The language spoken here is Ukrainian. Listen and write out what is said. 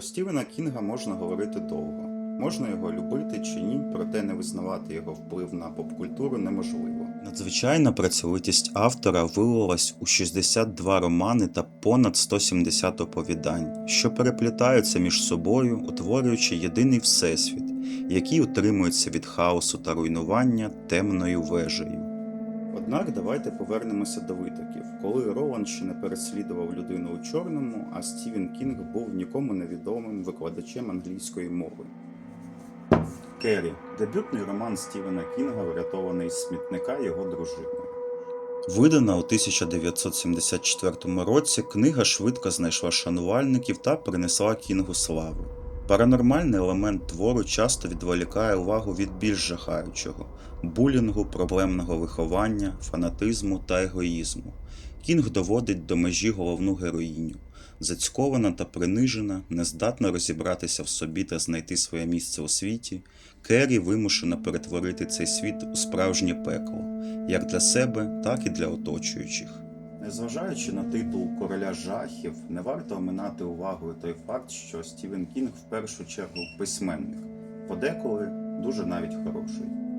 Про Стівена Кінга можна говорити довго. Можна його любити чи ні, проте не визнавати його вплив на попкультуру неможливо. Надзвичайна працьовитість автора вилилась у 62 романи та понад 170 оповідань, що переплітаються між собою, утворюючи єдиний всесвіт, який утримується від хаосу та руйнування темною вежею. Однак давайте повернемося до витоків, коли Роланд ще не переслідував людину у чорному, а Стівен Кінг був нікому невідомим викладачем англійської мови. Керрі дебютний роман Стівена Кінга, врятований з смітника його дружиною. Видана у 1974 році, книга швидко знайшла шанувальників та принесла Кінгу славу. Паранормальний елемент твору часто відволікає увагу від більш жахаючого булінгу, проблемного виховання, фанатизму та егоїзму. Кінг доводить до межі головну героїню. Зацькована та принижена, нездатна розібратися в собі та знайти своє місце у світі, Керрі вимушена перетворити цей світ у справжнє пекло, як для себе, так і для оточуючих. Незважаючи на титул короля жахів, не варто оминати увагою той факт, що Стівен Кінг в першу чергу письменник, подеколи дуже навіть хороший.